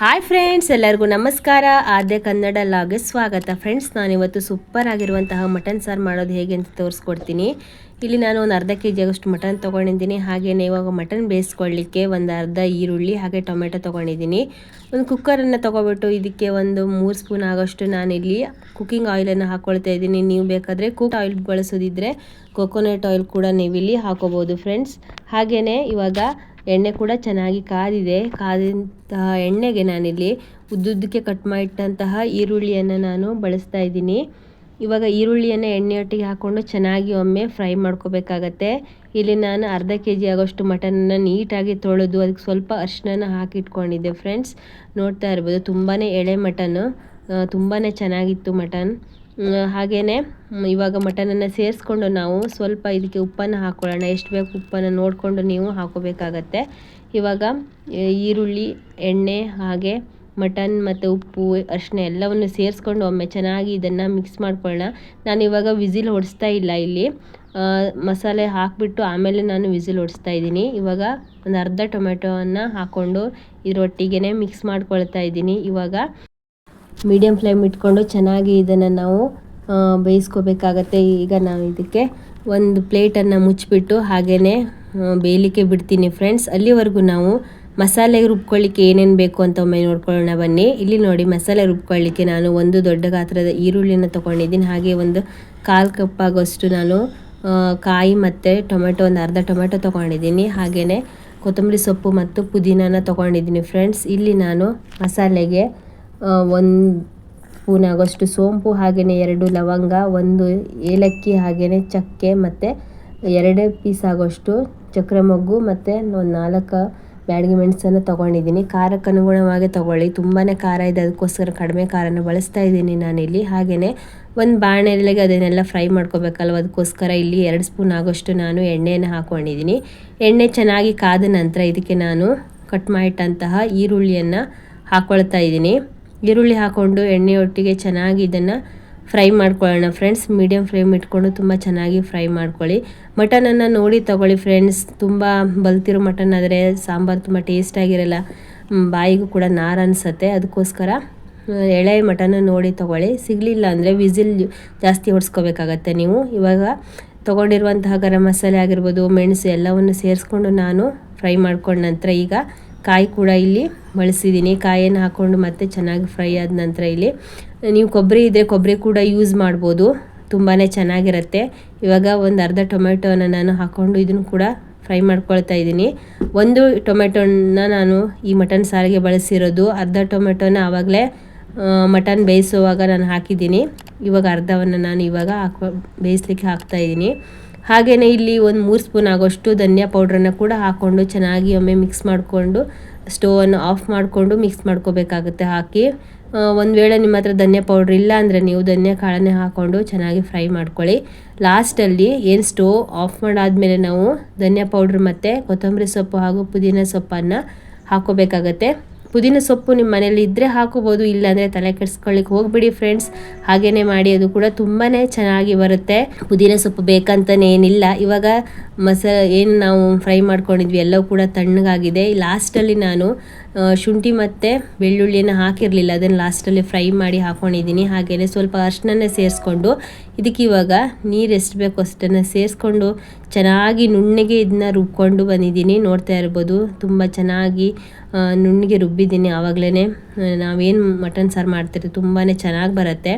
Hi friends ಎಲ್ಲರಿಗೂ ನಮಸ್ಕಾರ. ಆದ್ಯ ಕನ್ನಡ ಲಾಗೆ ಸ್ವಾಗತ. ಫ್ರೆಂಡ್ಸ್ ನಾನಿವತ್ತು ಸೂಪರ್ ಆಗಿರುವಂತಹ ಮಟನ್ ಸಾರು ಮಾಡೋದು ಹೇಗೆ ಅಂತ ತೋರಿಸ್ಕೊಡ್ತೀನಿ. ಇಲ್ಲಿ ನಾನು ಒಂದು ಅರ್ಧ ಕೆ ಜಿಯಾಗಷ್ಟು ಮಟನ್ ತೊಗೊಂಡಿದ್ದೀನಿ. ಹಾಗೆಯೇ ಇವಾಗ ಮಟನ್ ಬೇಯಿಸ್ಕೊಳ್ಳಿಕ್ಕೆ ಒಂದು ಅರ್ಧ ಈರುಳ್ಳಿ ಹಾಗೆ ಟೊಮೆಟೊ ತೊಗೊಂಡಿದ್ದೀನಿ. ಒಂದು ಕುಕ್ಕರನ್ನು ತೊಗೊಬಿಟ್ಟು ಇದಕ್ಕೆ ಒಂದು ಮೂರು ಸ್ಪೂನ್ ಆಗೋಷ್ಟು ನಾನಿಲ್ಲಿ ಕುಕ್ಕಿಂಗ್ ಆಯಿಲನ್ನು ಹಾಕ್ಕೊಳ್ತಾ ಇದ್ದೀನಿ. ನೀವು ಬೇಕಾದರೆ ಕುಕ್ ಆಯಿಲ್ ಬಳಸೋದಿದ್ರೆ ಕೊಕೊನಟ್ ಆಯಿಲ್ ಕೂಡ ನೀವು ಇಲ್ಲಿ ಹಾಕೋಬೋದು ಫ್ರೆಂಡ್ಸ್ ಹಾಗೆಯೇ ಇವಾಗ ಎಣ್ಣೆ ಕೂಡ ಚೆನ್ನಾಗಿ ಕಾದಿದೆ. ಕಾದಂತಹ ಎಣ್ಣೆಗೆ ನಾನಿಲ್ಲಿ ಉದ್ದುದ್ದಕ್ಕೆ ಕಟ್ ಮಾಡಿಟ್ಟಂತಹ ಈರುಳ್ಳಿಯನ್ನು ನಾನು ಬಳಸ್ತಾ ಇದ್ದೀನಿ. ಇವಾಗ ಈರುಳ್ಳಿಯನ್ನು ಎಣ್ಣೆಯೊಟ್ಟಿಗೆ ಹಾಕ್ಕೊಂಡು ಚೆನ್ನಾಗಿ ಒಮ್ಮೆ ಫ್ರೈ ಮಾಡ್ಕೋಬೇಕಾಗತ್ತೆ. ಇಲ್ಲಿ ನಾನು ಅರ್ಧ ಕೆ ಜಿ ಆಗೋಷ್ಟು ಮಟನನ್ನು ನೀಟಾಗಿ ತೊಳೆದು ಅದಕ್ಕೆ ಸ್ವಲ್ಪ ಅರಿಶಿನ ಹಾಕಿಟ್ಕೊಂಡಿದ್ದೆ ಫ್ರೆಂಡ್ಸ್ ನೋಡ್ತಾ ಇರ್ಬೋದು ತುಂಬಾ ಎಳೆ ಮಟನ್ನು ತುಂಬಾ ಚೆನ್ನಾಗಿತ್ತು ಮಟನ್. ಹಾಗೆಯೇ ಇವಾಗ ಮಟನನ್ನು ಸೇರಿಸ್ಕೊಂಡು ನಾವು ಸ್ವಲ್ಪ ಇದಕ್ಕೆ ಉಪ್ಪನ್ನು ಹಾಕ್ಕೊಳ್ಳೋಣ ಎಷ್ಟು ಬೇಕು ಉಪ್ಪನ್ನು ನೋಡಿಕೊಂಡು ನೀವು ಹಾಕೋಬೇಕಾಗತ್ತೆ. ಇವಾಗ ಈರುಳ್ಳಿ, ಎಣ್ಣೆ, ಹಾಗೆ ಮಟನ್ ಮತ್ತು ಉಪ್ಪು ಅರಿಶಿನ ಎಲ್ಲವನ್ನು ಸೇರಿಸ್ಕೊಂಡು ಒಮ್ಮೆ ಚೆನ್ನಾಗಿ ಇದನ್ನು ಮಿಕ್ಸ್ ಮಾಡ್ಕೊಳ್ಳೋಣ. ನಾನು ಇವಾಗ ವಿಸಿಲ್ ಹೊಡಿಸ್ತಾ ಇಲ್ಲ ಇಲ್ಲಿ. ಮಸಾಲೆ ಹಾಕಿಬಿಟ್ಟು ಆಮೇಲೆ ನಾನು ವಿಸಿಲ್ ಹೊಡಿಸ್ತಾ ಇದ್ದೀನಿ. ಇವಾಗ ಒಂದು ಅರ್ಧ ಟೊಮೆಟೊವನ್ನು ಹಾಕ್ಕೊಂಡು ಇದರೊಟ್ಟಿಗೆ ಮಿಕ್ಸ್ ಮಾಡ್ಕೊಳ್ತಾ ಇದ್ದೀನಿ. ಇವಾಗ ಮೀಡಿಯಮ್ ಫ್ಲೇಮ್ ಇಟ್ಕೊಂಡು ಚೆನ್ನಾಗಿ ಇದನ್ನು ನಾವು ಬೇಯಿಸ್ಕೋಬೇಕಾಗತ್ತೆ. ಈಗ ನಾವು ಇದಕ್ಕೆ ಒಂದು ಪ್ಲೇಟನ್ನು ಮುಚ್ಚಿಬಿಟ್ಟು ಹಾಗೇ ಬೇಯಲಿಕ್ಕೆ ಬಿಡ್ತೀನಿ ಫ್ರೆಂಡ್ಸ್ ಅಲ್ಲಿವರೆಗೂ ನಾವು ಮಸಾಲೆ ರುಬ್ಕೊಳ್ಳಿಕ್ಕೆ ಏನೇನು ಬೇಕು ಅಂತ ಒಮ್ಮೆ ನೋಡ್ಕೊಳ್ಳೋಣ ಬನ್ನಿ. ಇಲ್ಲಿ ನೋಡಿ ಮಸಾಲೆ ರುಬ್ಕೊಳ್ಳಿಕ್ಕೆ ನಾನು ಒಂದು ದೊಡ್ಡ ಗಾತ್ರದ ಈರುಳ್ಳಿನ ತೊಗೊಂಡಿದ್ದೀನಿ. ಹಾಗೆ ಒಂದು ಕಾಲು ಕಪ್ ಆಗೋಷ್ಟು ನಾನು ಕಾಯಿ ಮತ್ತು ಟೊಮೆಟೊ, ಒಂದು ಅರ್ಧ ಟೊಮೆಟೊ ತೊಗೊಂಡಿದ್ದೀನಿ. ಹಾಗೆಯೇ ಕೊತ್ತಂಬರಿ ಸೊಪ್ಪು ಮತ್ತು ಪುದೀನಾನ ತೊಗೊಂಡಿದ್ದೀನಿ ಫ್ರೆಂಡ್ಸ್ ಇಲ್ಲಿ ನಾನು ಮಸಾಲೆಗೆ ಒಂದು ಸ್ಪೂನ್ ಆಗೋಷ್ಟು ಸೋಂಪು ಹಾಗೆಯೇ ಎರಡು ಲವಂಗ, ಒಂದು ಏಲಕ್ಕಿ ಹಾಗೆಯೇ ಚಕ್ಕೆ ಮತ್ತು ಎರಡೇ ಪೀಸ್ ಆಗೋಷ್ಟು ಚಕ್ರ ಮೊಗ್ಗು ಮತ್ತು ಒಂದು ನಾಲ್ಕು ಬ್ಯಾಡಗಿ ಮೆಣಸನ್ನು ತೊಗೊಂಡಿದ್ದೀನಿ. ಖಾರಕ್ಕೆ ಅನುಗುಣವಾಗಿ ತೊಗೊಳ್ಳಿ. ತುಂಬಾ ಖಾರ ಇದೆ. ಅದಕ್ಕೋಸ್ಕರ ಕಡಿಮೆ ಖಾರನ ಬಳಸ್ತಾ ಇದ್ದೀನಿ ನಾನಿಲ್ಲಿ. ಹಾಗೆಯೇ ಒಂದು ಬಾಣಲೆಗೆ ಅದನ್ನೆಲ್ಲ ಫ್ರೈ ಮಾಡ್ಕೋಬೇಕಲ್ವ? ಅದಕ್ಕೋಸ್ಕರ ಇಲ್ಲಿ ಎರಡು ಸ್ಪೂನ್ ಆಗೋಷ್ಟು ನಾನು ಎಣ್ಣೆಯನ್ನು ಹಾಕ್ಕೊಂಡಿದ್ದೀನಿ ಎಣ್ಣೆ ಚೆನ್ನಾಗಿ ಕಾದ ನಂತರ ಇದಕ್ಕೆ ನಾನು ಕಟ್ ಮಾಡಿಟ್ಟಂತಹ ಈರುಳ್ಳಿಯನ್ನು ಹಾಕ್ಕೊಳ್ತಾ ಇದ್ದೀನಿ. ಈರುಳ್ಳಿ ಹಾಕ್ಕೊಂಡು ಎಣ್ಣೆಯೊಟ್ಟಿಗೆ ಚೆನ್ನಾಗಿ ಇದನ್ನು ಫ್ರೈ ಮಾಡ್ಕೊಳ್ಳೋಣ. ಫ್ರೆಂಡ್ಸ್ ಮೀಡಿಯಮ್ ಫ್ಲೇಮ್ ಇಟ್ಕೊಂಡು ತುಂಬ ಚೆನ್ನಾಗಿ ಫ್ರೈ ಮಾಡ್ಕೊಳ್ಳಿ. ಮಟನನ್ನು ನೋಡಿ ತಗೊಳ್ಳಿ ಫ್ರೆಂಡ್ಸ್. ತುಂಬ ಬಲ್ತಿರೋ ಮಟನ್ ಆದರೆ ಸಾಂಬಾರು ತುಂಬ ಟೇಸ್ಟಾಗಿರಲ್ಲ ಬಾಯಿಗೂ ಕೂಡ ನಾರು ಅನಿಸುತ್ತೆ. ಅದಕ್ಕೋಸ್ಕರ ಎಳೆ ಮಟನ್ ನೋಡಿ ತೊಗೊಳ್ಳಿ. ಸಿಗಲಿಲ್ಲ ಅಂದರೆ ವಿಸಿಲ್ ಜಾಸ್ತಿ ಹೊಡ್ಸ್ಕೋಬೇಕಾಗತ್ತೆ ನೀವು. ಇವಾಗ ತೊಗೊಂಡಿರುವಂತಹ ಗರಂ ಮಸಾಲೆ ಆಗಿರ್ಬೋದು, ಮೆಣಸು ಎಲ್ಲವನ್ನು ಸೇರಿಸ್ಕೊಂಡು ನಾನು ಫ್ರೈ ಮಾಡ್ಕೊಂಡ ನಂತರ ಈಗ ಕಾಯಿ ಕೂಡ ಇಲ್ಲಿ ಬಳಸಿದ್ದೀನಿ ಕಾಯನ್ನು ಹಾಕ್ಕೊಂಡು ಮತ್ತೆ ಚೆನ್ನಾಗಿ ಫ್ರೈ ಆದ ನಂತರ ಇಲ್ಲಿ ನೀವು ಕೊಬ್ಬರಿ ಇದ್ದರೆ ಕೊಬ್ಬರಿ ಕೂಡ ಯೂಸ್ ಮಾಡ್ಬೋದು. ತುಂಬಾ ಚೆನ್ನಾಗಿರುತ್ತೆ. ಇವಾಗ ಒಂದು ಅರ್ಧ ಟೊಮೆಟೊನ ನಾನು ಹಾಕ್ಕೊಂಡು ಇದನ್ನು ಕೂಡ ಫ್ರೈ ಮಾಡ್ಕೊಳ್ತಾ ಇದ್ದೀನಿ. ಒಂದು ಟೊಮೆಟೊನ ನಾನು ಈ ಮಟನ್ ಸಾರಿಗೆ ಬಳಸಿರೋದು. ಅರ್ಧ ಟೊಮೆಟೋನ ಆವಾಗಲೇ ಮಟನ್ ಬೇಯಿಸುವಾಗ ನಾನು ಹಾಕಿದ್ದೀನಿ. ಇವಾಗ ಅರ್ಧವನ್ನು ನಾನು ಇವಾಗ ಹಾಕೋ ಬೇಯಿಸ್ಲಿಕ್ಕೆ ಹಾಕ್ತಾಯಿದ್ದೀನಿ ಹಾಗೆಯೇ ಇಲ್ಲಿ ಒಂದು ಮೂರು ಸ್ಪೂನ್ ಆಗೋಷ್ಟು ಧನಿಯಾ ಪೌಡ್ರನ್ನು ಕೂಡ ಹಾಕ್ಕೊಂಡು ಚೆನ್ನಾಗಿ ಒಮ್ಮೆ ಮಿಕ್ಸ್ ಮಾಡಿಕೊಂಡು ಸ್ಟೋವನ್ನು ಆಫ್ ಮಾಡಿಕೊಂಡು ಮಿಕ್ಸ್ ಮಾಡ್ಕೋಬೇಕಾಗುತ್ತೆ ಹಾಕಿ. ಒಂದು ವೇಳೆ ನಿಮ್ಮ ಹತ್ರ ಧನಿಯಾ ಪೌಡ್ರ್ ಇಲ್ಲ ಅಂದರೆ ನೀವು ಧನಿಯಾ ಕಾಳನ್ನೇ ಹಾಕ್ಕೊಂಡು ಚೆನ್ನಾಗಿ ಫ್ರೈ ಮಾಡ್ಕೊಳ್ಳಿ. ಲಾಸ್ಟಲ್ಲಿ ಏನು ಸ್ಟೋವ್ ಆಫ್ ಮಾಡಾದಮೇಲೆ ನಾವು ಧನಿಯಾ ಪೌಡ್ರ್ ಮತ್ತು ಕೊತ್ತಂಬರಿ ಸೊಪ್ಪು ಹಾಗೂ ಪುದೀನ ಸೊಪ್ಪನ್ನು ಹಾಕೋಬೇಕಾಗತ್ತೆ. ಪುದೀನ ಸೊಪ್ಪು ನಿಮ್ಮ ಮನೇಲಿ ಇದ್ದರೆ ಹಾಕೋಬೋದು, ಇಲ್ಲಾಂದರೆ ತಲೆ ಕೆಡಿಸ್ಕೊಳ್ಳಿಕ್ಕೆ ಹೋಗ್ಬಿಡಿ ಫ್ರೆಂಡ್ಸ್ ಹಾಗೇನೆ ಮಾಡಿ, ಅದು ಕೂಡ ತುಂಬಾ ಚೆನ್ನಾಗಿ ಬರುತ್ತೆ. ಪುದೀನ ಸೊಪ್ಪು ಬೇಕಂತಲೇ ಏನಿಲ್ಲ. ಇವಾಗ ಮಸಾಲ ಏನು ನಾವು ಫ್ರೈ ಮಾಡ್ಕೊಂಡಿದ್ವಿ, ಎಲ್ಲವೂ ಕೂಡ ತಣ್ಣಗಾಗಿದೆ. ಲಾಸ್ಟಲ್ಲಿ ನಾನು ಶುಂಠಿ ಮತ್ತು ಬೆಳ್ಳುಳ್ಳಿಯನ್ನು ಹಾಕಿರಲಿಲ್ಲ. ಅದನ್ನು ಲಾಸ್ಟಲ್ಲಿ ಫ್ರೈ ಮಾಡಿ ಹಾಕ್ಕೊಂಡಿದ್ದೀನಿ ಹಾಗೆಯೇ ಸ್ವಲ್ಪ ಅರ್ಶಿನ ಸೇರಿಸ್ಕೊಂಡು, ಇದಕ್ಕೆ ಇವಾಗ ನೀರು ಎಷ್ಟು ಬೇಕು ಅಷ್ಟನ್ನು ಸೇರಿಸ್ಕೊಂಡು ಚೆನ್ನಾಗಿ ನುಣ್ಣಗೆ ಇದನ್ನ ರುಬ್ಕೊಂಡು ಬಂದಿದ್ದೀನಿ. ನೋಡ್ತಾ ಇರ್ಬೋದು, ತುಂಬ ಚೆನ್ನಾಗಿ ನುಣ್ಣಗೆ ರುಬ್ಬಿದ್ದೀನಿ ಆವಾಗಲೇ ನಾವೇನು ಮಟನ್ ಸಾರು ಮಾಡ್ತೀರಿ ತುಂಬಾ ಚೆನ್ನಾಗಿ ಬರುತ್ತೆ.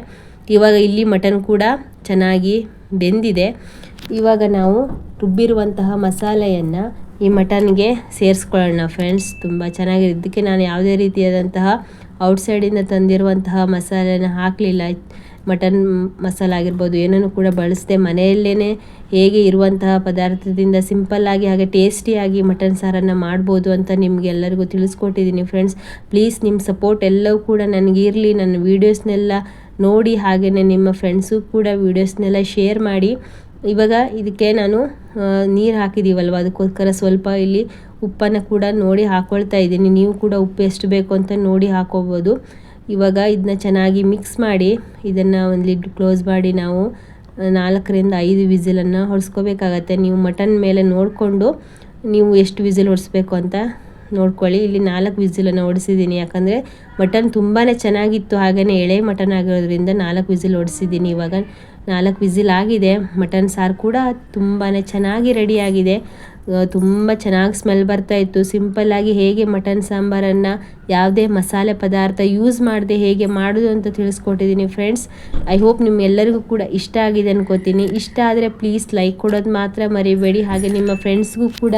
ಇವಾಗ ಇಲ್ಲಿ ಮಟನ್ ಕೂಡ ಚೆನ್ನಾಗಿ ಬೆಂದಿದೆ. ಇವಾಗ ನಾವು ರುಬ್ಬಿರುವಂತಹ ಮಸಾಲೆಯನ್ನು ಈ ಮಟನ್ಗೆ ಸೇರಿಸ್ಕೊಳ್ಳೋಣ ಫ್ರೆಂಡ್ಸ್ ತುಂಬ ಚೆನ್ನಾಗಿದೆ. ಇದಕ್ಕೆ ನಾನು ಯಾವುದೇ ರೀತಿಯಾದಂತಹ ಔಟ್ಸೈಡಿಂದ ತಂದಿರುವಂತಹ ಮಸಾಲೆನ ಹಾಕಲಿಲ್ಲ. ಮಟನ್ ಮಸಾಲ ಆಗಿರ್ಬೋದು ಏನನ್ನು ಕೂಡ ಬಳಸದೆ ಮನೆಯಲ್ಲೇ ಹೇಗೆ ಇರುವಂತಹ ಪದಾರ್ಥದಿಂದ ಸಿಂಪಲ್ಲಾಗಿ ಹಾಗೆ ಟೇಸ್ಟಿಯಾಗಿ ಮಟನ್ ಸಾರನ್ನು ಮಾಡ್ಬೋದು ಅಂತ ನಿಮಗೆಲ್ಲರಿಗೂ ತಿಳಿಸ್ಕೊಟ್ಟಿದ್ದೀನಿ ಫ್ರೆಂಡ್ಸ್ ಪ್ಲೀಸ್ ನಿಮ್ಮ ಸಪೋರ್ಟ್ ಎಲ್ಲವೂ ಕೂಡ ನನಗಿರಲಿ ನನ್ನ ವೀಡಿಯೋಸ್ನೆಲ್ಲ ನೋಡಿ ಹಾಗೆಯೇ ನಿಮ್ಮ ಫ್ರೆಂಡ್ಸು ಕೂಡ ವೀಡಿಯೋಸ್ನೆಲ್ಲ ಶೇರ್ ಮಾಡಿ. ಇವಾಗ ಇದಕ್ಕೆ ನಾನು ನೀರು ಹಾಕಿದ್ದೀವಲ್ವ ಅದಕ್ಕೋಸ್ಕರ ಸ್ವಲ್ಪ ಇಲ್ಲಿ ಉಪ್ಪನ್ನು ಕೂಡ ನೋಡಿ ಹಾಕ್ಕೊಳ್ತಾ ಇದ್ದೀನಿ. ನೀವು ಕೂಡ ಉಪ್ಪು ಎಷ್ಟು ಬೇಕು ಅಂತ ನೋಡಿ ಹಾಕೋಬೋದು. ಇವಾಗ ಇದನ್ನ ಚೆನ್ನಾಗಿ ಮಿಕ್ಸ್ ಮಾಡಿ ಇದನ್ನು ಒಂದು ಲಿಡ್ ಕ್ಲೋಸ್ ಮಾಡಿ ನಾವು ನಾಲ್ಕರಿಂದ ಐದು ವಿಸಿಲನ್ನು ಹೊಡೆಸ್ಕೋಬೇಕಾಗತ್ತೆ. ನೀವು ಮಟನ್ ಮೇಲೆ ನೋಡಿಕೊಂಡು ನೀವು ಎಷ್ಟು ವಿಸಿಲ್ ಹೊಡೆಸ್ಬೇಕು ಅಂತ ನೋಡ್ಕೊಳ್ಳಿ. ಇಲ್ಲಿ ನಾಲ್ಕು ವಿಸಿಲನ್ನು ಹೊಡಿಸಿದ್ದೀನಿ ಯಾಕಂದರೆ ಮಟನ್ ತುಂಬಾ ಚೆನ್ನಾಗಿತ್ತು. ಹಾಗೆಯೇ ಎಳೆ ಮಟನ್ ಆಗಿರೋದ್ರಿಂದ ನಾಲ್ಕು ವಿಸಿಲ್ ಹೊಡಿಸಿದ್ದೀನಿ ಇವಾಗ ನಾಲ್ಕು ವಿಸಿಲ್ ಆಗಿದೆ. ಮಟನ್ ಸಾರು ಕೂಡ ತುಂಬಾ ಚೆನ್ನಾಗಿ ರೆಡಿಯಾಗಿದೆ. ತುಂಬ ಚೆನ್ನಾಗಿ ಸ್ಮೆಲ್ ಬರ್ತಾ ಇತ್ತು. ಸಿಂಪಲ್ಲಾಗಿ ಹೇಗೆ ಮಟನ್ ಸಾಂಬಾರನ್ನು ಯಾವುದೇ ಮಸಾಲೆ ಪದಾರ್ಥ ಯೂಸ್ ಮಾಡದೆ ಹೇಗೆ ಮಾಡೋದು ಅಂತ ತಿಳಿಸ್ಕೊಟ್ಟಿದ್ದೀನಿ ಫ್ರೆಂಡ್ಸ್. ಐ ಹೋಪ್ ನಿಮ್ಮೆಲ್ಲರಿಗೂ ಕೂಡ ಇಷ್ಟ ಆಗಿದೆ ಅನ್ಕೋತೀನಿ. ಇಷ್ಟ ಆದರೆ ಪ್ಲೀಸ್ ಲೈಕ್ ಕೊಡೋದು ಮಾತ್ರ ಮರಿಬೇಡಿ. ಹಾಗೆ ನಿಮ್ಮ ಫ್ರೆಂಡ್ಸ್ಗೂ ಕೂಡ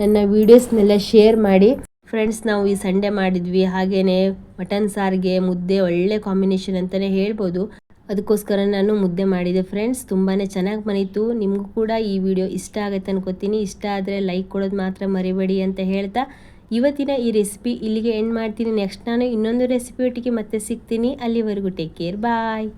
ನನ್ನ ವೀಡಿಯೋಸ್ನೆಲ್ಲ ಶೇರ್ ಮಾಡಿ. ಫ್ರೆಂಡ್ಸ್ ನಾವು ಈ ಸಂಡೇ ಮಾಡಿದ್ವಿ. ಹಾಗೆಯೇ ಮಟನ್ ಸಾರಿಗೆ, ಮುದ್ದೆ, ಒಳ್ಳೆ ಕಾಂಬಿನೇಷನ್ ಅಂತಲೇ ಹೇಳ್ಬೋದು. ಅದಕ್ಕೋಸ್ಕರ ನಾನು ಮುದ್ದೆ ಮಾಡಿದೆ. ಫ್ರೆಂಡ್ಸ್ ತುಂಬಾ ಚೆನ್ನಾಗಿ ಬಂದಿತ್ತು. ನಿಮಗೂ ಕೂಡ ಈ ವಿಡಿಯೋ ಇಷ್ಟ ಆಗುತ್ತೆ ಅನ್ಕೋತೀನಿ. ಇಷ್ಟ ಆದರೆ ಲೈಕ್ ಕೊಡೋದು ಮಾತ್ರ ಮರಿಬೇಡಿ ಅಂತ ಹೇಳ್ತಾ ಇವತ್ತಿನ ಈ ರೆಸಿಪಿ ಇಲ್ಲಿಗೆ ಎಂಡ್ ಮಾಡ್ತೀನಿ. ನೆಕ್ಸ್ಟ್ ನಾನು ಇನ್ನೊಂದು ರೆಸಿಪಿ ಒಟ್ಟಿಗೆ ಮತ್ತೆ ಸಿಗ್ತೀನಿ. ಅಲ್ಲಿವರೆಗೂ ಟೇಕ್ ಕೇರ್ ಬಾಯ್